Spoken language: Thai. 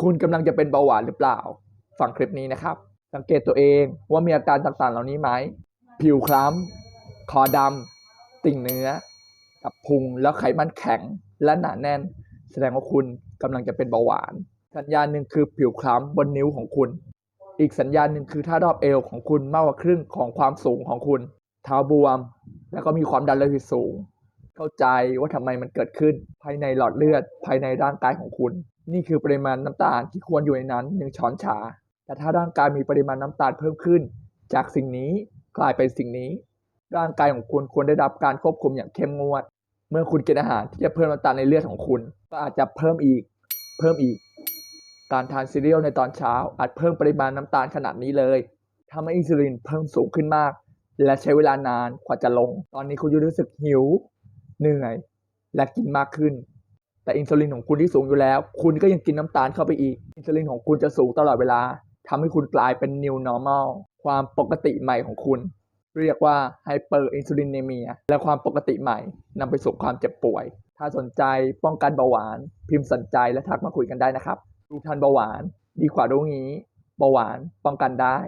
คุณกำลังจะเป็นเบาหวานหรือเปล่า ฟังคลิปนี้นะครับ สังเกตตัวเองว่ามีอาการต่างๆ เหล่านี้ไหม ผิวคล้ำ คอดำติ่งเนื้อ กับพุงแล้วไขมันแข็งและหนาแน่น แสดงว่าคุณกำลังจะเป็นเบาหวาน สัญญาณหนึ่งคือผิวคล้ำบนนิ้วของคุณ อีกสัญญาณหนึ่งคือถ้ารอบเอวของคุณมากกว่าครึ่งของความสูงของคุณ เท้าบวม แล้วก็มีความดันโลหิตสูง เข้าใจว่าทำไมมันเกิดขึ้นภายในหลอดเลือดภายในร่างกายของคุณ นี่คือปริมาณน้ำตาลที่ควรอยู่ในนั้นหนึ่งช้อนชา แต่ถ้าร่างกายมีปริมาณน้ำตาลเพิ่มขึ้น จากสิ่งนี้กลายเป็นสิ่งนี้ ร่างกายของคุณควรได้รับการควบคุมอย่างเข้มงวด เมื่อคุณกินอาหารที่จะเพิ่มน้ำตาลในเลือดของคุณ ก็อาจจะเพิ่มอีก เพิ่มอีก การทานซีเรียลในตอนเช้าอาจเพิ่มปริมาณน้ำตาลขนาดนี้เลยทำให้อินซูลินเพิ่มสูงขึ้นมาก และใช้เวลานานกว่าจะลง ตอนนี้คุณจะรู้สึกหิว เหนื่อย และกินมากขึ้น แต่อินซูลินของคุณที่สูงอยู่แล้ว คุณก็ยังกินน้ำตาลเข้าไปอีก อินซูลินของคุณจะสูงตลอดเวลาทำให้คุณกลายเป็น new normal ความปกติใหม่ของคุณ เรียกว่า hyperinsulinemia และความปกติใหม่นำไปสู่ความเจ็บป่วย ถ้าสนใจป้องกันเบาหวาน พิมพ์สนใจและทักมาคุยกันได้นะครับ รู้ทันเบาหวาน ดีกว่ารู้งี้ เบาหวานป้องกันได้